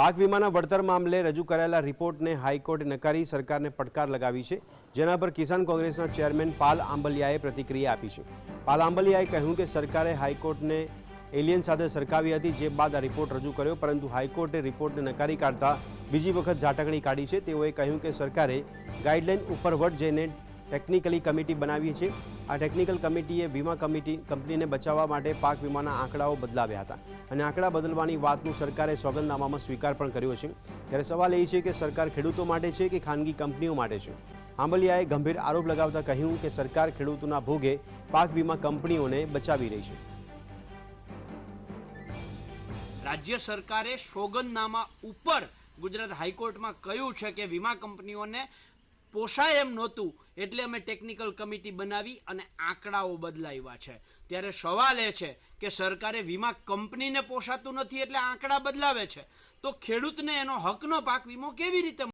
પાક વીમાના વળતર મામલે રજૂ કરાયેલા રિપોર્ટને હાઈકોર્ટે નકારી સરકારને પડકાર લગાવી છે, જેના પર કિસાન કોંગ્રેસના ચેરમેન પાલ આંબલિયાએ પ્રતિક્રિયા આપી છે. પાલ આંબલિયાએ કહ્યું કે સરકારે હાઈકોર્ટને એલિયન સાથે સરખાવી હતી, જે બાદ આ રિપોર્ટ રજૂ કર્યો, પરંતુ હાઈકોર્ટે રિપોર્ટને નકારી કાઢતા બીજી વખત ઝાટકણી કાઢી છે. તેઓએ કહ્યું કે સરકારે ગાઈડલાઈન ઉપર વટ જઈને ટેકનિકલી કમિટી બનાવી છે આ ટેકનિકલ કમિટીએ વીમા કમિટી કંપનીને બચાવવા માટે પાક વીમાના આંકડાઓ બદલાવ્યા હતા. અને આંકડા બદલવાની વાતનું સરકારે સોગંદનામામાં સ્વીકાર પણ કર્યો છે. ત્યારે સવાલ એ છે કે સરકાર ખેડૂતો માટે છે કે ખાનગી કંપનીઓ માટે છે? આંબલિયાએ ગંભીર આરોપ લગાવતા કહ્યું કે સરકાર ખેડૂતોના ભોગે પાક વીમા કંપનીઓને બચાવી રહી છે. રાજ્ય સરકારે સોગંદનામા ઉપર ગુજરાત હાઈકોર્ટમાં કહ્યું છે કે વીમા કંપનીઓને પોષાય એમ નહોતું, એટલે અમે ટેકનિકલ કમિટી બનાવી અને આંકડાઓ બદલાવ્યા છે. ત્યારે સવાલ એ છે કે સરકારે વીમા કંપનીને પોષાતું નથી એટલે આંકડા બદલાવે છે. તો ખેડૂતને એનો હકનો પાક વીમો કેવી રીતે